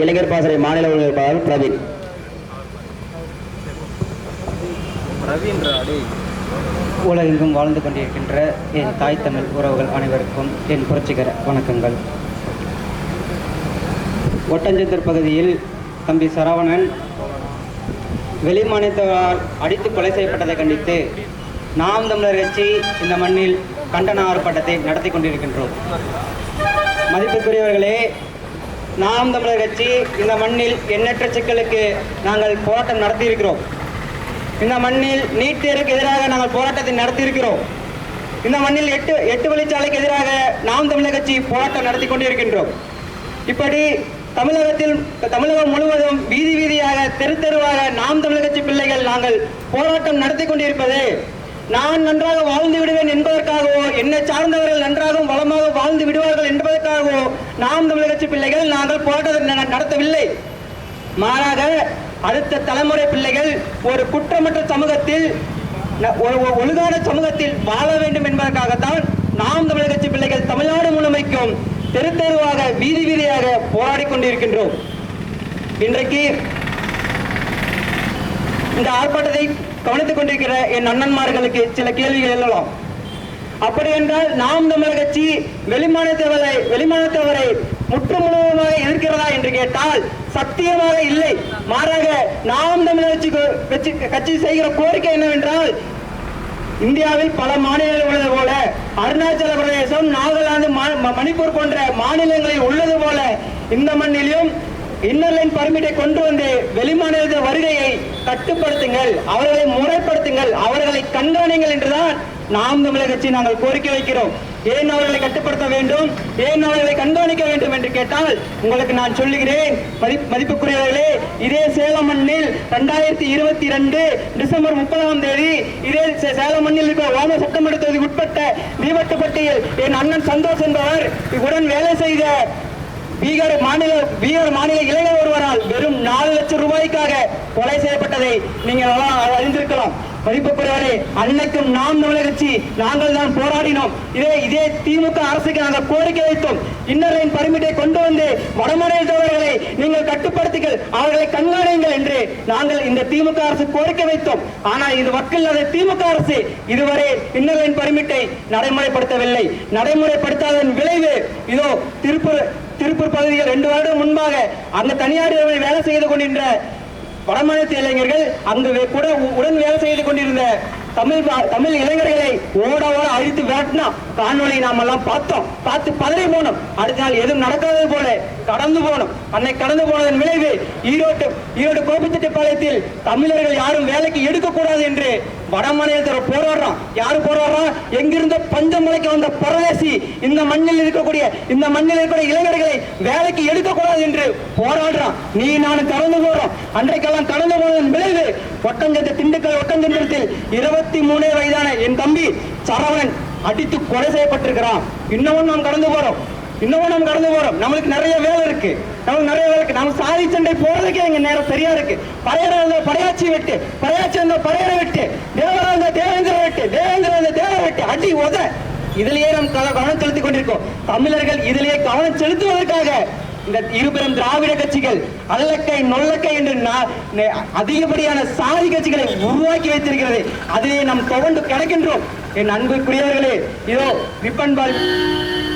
இளைஞர் பாசறை மாநில ஒருங்கிணைப்பாளர் பிரவீன். உலகெங்கும் வாழ்ந்து கொண்டிருக்கின்ற என் தாய் தமிழ் உறவுகள் அனைவருக்கும் என் புரட்சிகர வணக்கங்கள். ஒட்டஞ்சந்தர் பகுதியில் தம்பி சரவணன் வெளிமாநிலத்தவரால் அடித்து கொலை செய்யப்பட்டதை கண்டித்து நாம் தமிழர் கட்சி இந்த மண்ணில் கண்டன ஆர்ப்பாட்டத்தை நடத்தி கொண்டிருக்கின்றோம். மதிப்புக்குரியவர்களே நாம் தமிழர் கட்சி இந்த மண்ணில் எண்ணற்ற சிக்கலுக்கு நாங்கள் போராட்டம் நடத்தியிருக்கிறோம். இந்த மண்ணில் நீட் தேர்வுக்கு எதிராக நாங்கள் போராட்டத்தை நடத்தியிருக்கிறோம். இந்த மண்ணில் எட்டு எட்டு வழிச்சாலைக்கு எதிராக நாம் தமிழர் கட்சி போராட்டம் நடத்தி கொண்டிருக்கின்றோம். இப்படி தமிழகத்தில் தமிழகம் முழுவதும் வீதி வீதியாக தெரு தெருவாக நாம் தமிழர் கட்சி பிள்ளைகள் நாங்கள் போராட்டம் நடத்தி கொண்டிருப்பது நான் நன்றாக வாழ்ந்து விடுவேன் என்பதற்காகவோ என்னை சார்ந்தவர்கள் நன்றாகவும் வளமாக வாழ்ந்து விடுவார்கள் என்பதற்காகவோ நாம் தமிழக கட்சி பிள்ளைகள் நாங்கள் போராட்டத்தை நடத்தவில்லை. மாறாக அடுத்த தலைமுறை பிள்ளைகள் ஒரு குற்றமற்ற சமூகத்தில் ஒரு ஒழுங்கான சமூகத்தில் வாழ வேண்டும் என்பதற்காகத்தான் நாம் தமிழக கட்சி பிள்ளைகள் தமிழ்நாடு முழுமைக்கும் தெரு தெருவாக வீதி வீதியாக போராடி கொண்டிருக்கின்றோம். இன்றைக்கு இந்த ஆர்ப்பாட்டத்தை கவனித்துக் கொண்டிருக்கிற என் அண்ணன்மார்களுக்கு சில கேள்விகள் எழலாம் அப்படி என்றால் நாம் தமிழர் கட்சி வெளிமாநிலத்தவரை வெளிமாநிலத்தவரை முற்று முழுவதுமாக எதிர்க்கிறதா என்று கேட்டால் சத்தியமாக இல்லை. மாறாக நாம் தமிழர் கட்சி கட்சி கட்சி செய்கிற கோரிக்கை என்னவென்றால் இந்தியாவில் பல மாநிலங்கள் உள்ளது போல அருணாச்சல பிரதேசம் நாகாலாந்து மா- ம- மணிப்பூர் போன்ற மாநிலங்களில் உள்ளது போல இந்த மண்ணிலும் இன்னர் லைன் பர்மிட்டை கொண்டு வந்து வெளிமாநில வருகையை கட்டுப்படுத்துங்கள் அவர்களை முறைப்படுத்துங்கள் அவர்களை கண்காணிங்கள் என்றுதான் நாம் தமிழக கட்சி நாங்கள் கோரிக்கை வைக்கிறோம். ஏன் அவர்களை கட்டுப்படுத்த வேண்டும்? ஏன் அவர்களை கண்காணிக்க வேண்டும் என்று கேட்டால் உங்களுக்கு நான் சொல்லுகிறேன் மதிப்புக்குரியவர்களே இதே சேலம் மண்ணில் ரெண்டாயிரத்தி இருபத்தி ரெண்டு டிசம்பர் முப்பதாம் தேதி இதே சே- சேலம் மண்ணில் இருக்கிற ஓம சட்டமன்ற தொகுதி உட்பட்ட தீவட்டுப்பட்டியில் என் அண்ணன் சந்தோஷ் என்பவர் உடன் வேலை செய்த பீகார் மாநில பீகார் மாநில இளைஞர் ஒருவரால் வெறும் நாலு லட்சம் ரூபாய்க்காக கொலை செய்யப்பட்டதை நீங்கள் அறிந்திருக்கலாம். மதிப்புக்குரியவரே அன்னைக்கும் நாம் தமிழக கட்சி நாங்கள் தான் போராடினோம். இதே இதே திமுக அரசுக்கு நாங்கள் கோரிக்கை வைத்தோம். இன்னர் லைன் பர்மிட்டை கொண்டு வந்து வடமாநிலத்தவர்களை நீங்கள் கட்டுப்படுத்துங்கள் அவர்களை கண்காணியுங்கள் என்று நாங்கள் இந்த திமுக அரசு கோரிக்கை வைத்தோம். ஆனால் இது வக்கில்லாத திமுக அரசு இதுவரை இன்னர் லைன் பர்மிட்டை நடைமுறைப்படுத்தவில்லை. நடைமுறைப்படுத்தாததன் விளைவு இதோ திருப்பூர் திருப்பூர் பகுதியில் ரெண்டு வருடம் முன்பாக அந்த தனியார் வேலை செய்து கொண்டிருந்த வடமாநில இளைஞர்கள் அங்கு கூட உடன் வேலை செய்து கொண்டிருந்த தமிழ் தமிழ் இளைஞர்களை ஓட ஓட அழித்து விரட்டினா காணொலி நாம எல்லாம் பார்த்தோம். பார்த்து பதறி போனோம். அடுத்த நாள் எதுவும் நடக்காதது போல கடந்து போனோம். அன்னை கடந்து போனதன் விளைவு ஈரோட்டு ஈரோடு கோபிச்செட்டிப்பாளையத்தில் தமிழர்கள் யாரும் வேலைக்கு எடுக்கக்கூடாது என்று வடமாநிலத்தில் போராடுறோம் யாரு போராடுறோம் எங்கிருந்த பஞ்சமலைக்கு வந்த பரதேசி. இந்த மண்ணில் இருக்கக்கூடிய இந்த மண்ணில் இருக்கக்கூடிய இளைஞர்களை வேலைக்கு எடுக்கக்கூடாது என்று போராடுறான். நீ நானும் கடந்து போறோம். அன்றைக்கெல்லாம் கடந்து போனதன் விளைவு ஒட்டஞ்சந்த திண்டுக்கல் ஒட்டஞ்சந்திரத்தில் இருபத்தி மூணே வயதான என் தம்பி சரவணன் அடித்து கொலை செய்யப்பட்டிருக்கிறான். இன்னமும் நாம் கடந்து போறோம். இன்னமும் நாம் கடந்து போறோம். நம்மளுக்கு நிறைய வேலை இருக்கு. நமக்கு நிறைய வேலை இருக்கு. நம்ம சாதி சண்டை போறதுக்கே எங்க நேரம் சரியா இருக்கு. படையரா இருந்தா படையாச்சி வெட்டு படையாச்சி இருந்தா படையரை வெட்டு தேவரா இருந்த தேவேந்திர வெட்டு தேவேந்திர இருந்த தேவ வெட்டு. அடி உத. இதுலயே நாம் கவனம் செலுத்திக் கொண்டிருக்கோம். தமிழர்கள் இதிலேயே கவனம் செலுத்துவதற்காக இந்த இருபெரும் திராவிட கட்சிகள் அல்லக்கை நொல்லக்கை என்று நா- அதிகப்படியான சாதி கட்சிகளை உருவாக்கி வைத்திருக்கிறது. அதிலே நாம் தொடர்ந்து கிடக்கின்றோம். என் அன்புக்குரியவர்களே இதோ ரிப்பன் பால்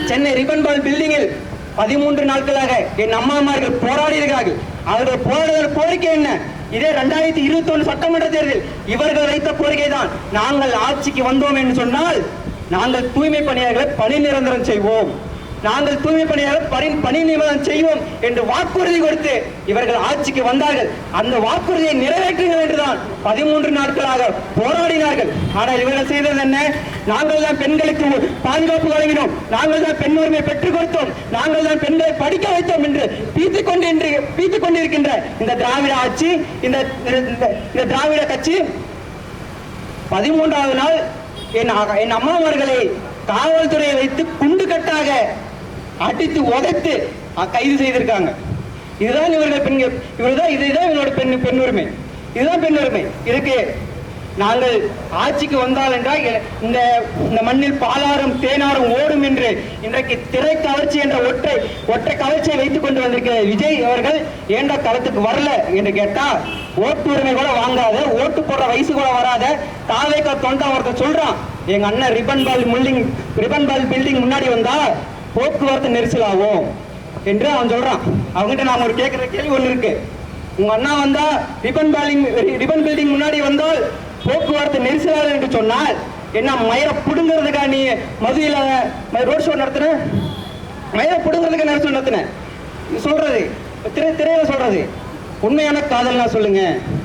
சென்னை ரிப்பன் பால் பில்டிங்கில் பதிமூன்று நாட்களாக என் அம்மாமார்கள் போராடி இருக்கிறார்கள். அவர்கள் போராடுதல் கோரிக்கை என்ன? இதே ரெண்டாயிரத்தி இருபத்தி ஒன்று சட்டமன்ற தேர்தல் இவர்கள் வைத்த கோரிக்கை தான் நாங்கள் ஆட்சிக்கு வந்தோம் என்று சொன்னால் நாங்கள் தூய்மை பணியாளர்களை பணி நிரந்தரம் செய்வோம். நாங்கள் தூய்மை பணியாளர் பணி பணி நியமனம் செய்வோம் என்று வாக்குறுதி கொடுத்து இவர்கள் ஆட்சிக்கு வந்தார்கள். அந்த வாக்குறுதியை நிறைவேற்றுங்கள் என்றுதான் பதிமூன்று நாட்களாக போராடினார்கள். ஆனால் இவர்கள் செய்தது என்ன? நாங்கள் தான் பெண்களுக்கு பாதுகாப்பு வழங்கினோம். நாங்கள் தான் பெண் உரிமை பெற்றுக் கொடுத்தோம். நாங்கள் தான் பெண்களை படிக்க வைத்தோம் என்று பீத்துக் கொண்டு பீத்துக் கொண்டிருக்கின்ற இந்த திராவிட ஆட்சி இந்த இந்த- இந்த திராவிட கட்சி பதிமூன்றாவது நாள் என் என் அம்மாவர்களை காவல்துறையை வைத்து குண்டு கட்டாக அடித்து உதைத்து கைது செய்திருக்காங்க. இதுதான் இவருடைய பெண் இவர்தான் இதுதான் இவரோட பெண் பெண் உரிமை இதுதான் பெண் உரிமை இதுக்கு நாங்கள் ஆட்சிக்கு வந்தால் என்றால் இந்த இந்த மண்ணில் பாலாறும் தேனாரும் ஓடும் என்று இன்றைக்கு திரை கவர்ச்சி என்ற ஒற்றை ஒற்றை கவர்ச்சியை வைத்துக் கொண்டு வந்திருக்கிற விஜய் அவர்கள் ஏண்டா களத்துக்கு வரல என்று கேட்டா ஓட்டு உரிமை கூட வாங்காத ஓட்டு போடுற வயசு கூட வராத தாவேக்க தொண்டா ஒருத்தர் சொல்றான். எங்க அண்ணன் ரிபன் பால் பில்டிங் ரிபன் பால் பில்டிங் முன்னாடி வந்தா போக்குவரத்து நெரிசல் ஆகும் என்று அவன் சொல்றான். அவங்ககிட்ட நாம ஒரு கேட்கிற கேள்வி ஒண்ணு இருக்கு. உங்க அண்ணா வந்தா ரிப்பன் பாலிங் ரிப்பன் பில்டிங் முன்னாடி வந்தால் போக்குவரத்து நெரிசலாக என்று சொன்னால் என்ன மயிரை புடுங்கிறதுக்கா நீ மதுரையில ரோட் ஷோ நடத்துன? மயிரை புடுங்கிறதுக்கு நெரிசல் நடத்தின? சொல்றது. திரை திரையில சொல்றது. உண்மையான காதல்னா சொல்லுங்க.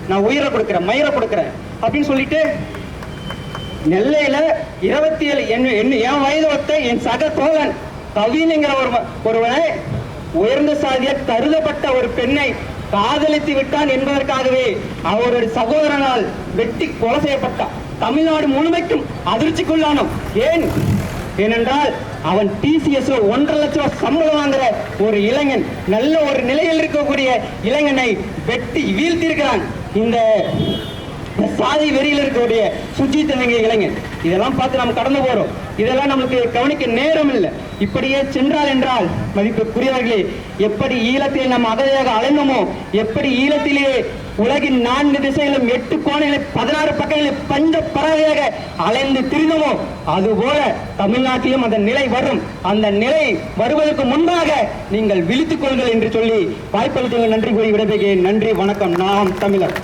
நான் உயிரை கொடுக்குறேன் மயிரை கொடுக்குறேன் அப்படின்னு சொல்லிட்டு நெல்லையில இருபத்தி ஏழு என் என் என் வயது ஒத்த என் சக தோழன் கவினுங்கிற ஒரு ஒருவனை உயர்ந்த சாதிய கருதப்பட்ட ஒரு பெண்ணை காதலித்து விட்டான் என்பதற்காகவே அவருடைய சகோதரனால் வெட்டி கொலை செய்யப்பட்டான் தமிழ்நாடு முழுமைக்கும் அதிர்ச்சிக்குள்ளானோம். ஏன்? ஏனென்றால் அவன் டிசிஎஸ் ஒன்றரை லட்சம் சம்பளம் வாங்குற ஒரு இளைஞன் நல்ல ஒரு நிலையில் இருக்கக்கூடிய இளைஞனை வெட்டி வீழ்த்தியிருக்கிறான். இந்த இந்த சாதி வெறியில் இருக்கக்கூடிய சுஜித் இளைஞன். இதெல்லாம் பார்த்து நம்ம கடந்து போறோம். இதெல்லாம் நமக்கு கவனிக்க நேரம் இல்லை. இப்படியே சென்றால் என்றால் மதிப்புக்குரியவர்களே எப்படி ஈழத்தில் நாம் அகதியாக அலைந்தோமோ எப்படி ஈழத்திலேயே உலகின் நான்கு திசையிலும் எட்டு கோணிலும் பதினாறு பக்கங்களில் பஞ்ச பறவையாக அலைந்து திரிந்தோமோ அதுபோல தமிழ்நாட்டிலும் அந்த நிலை வரும். அந்த நிலை வருவதற்கு முன்பாக நீங்கள் விழித்துக் கொள்ளுங்கள் என்று சொல்லி வாய்ப்பளித்தவங்க நன்றி கூறி விடைபெறுகிறேன். நன்றி வணக்கம். நாம் தமிழர்.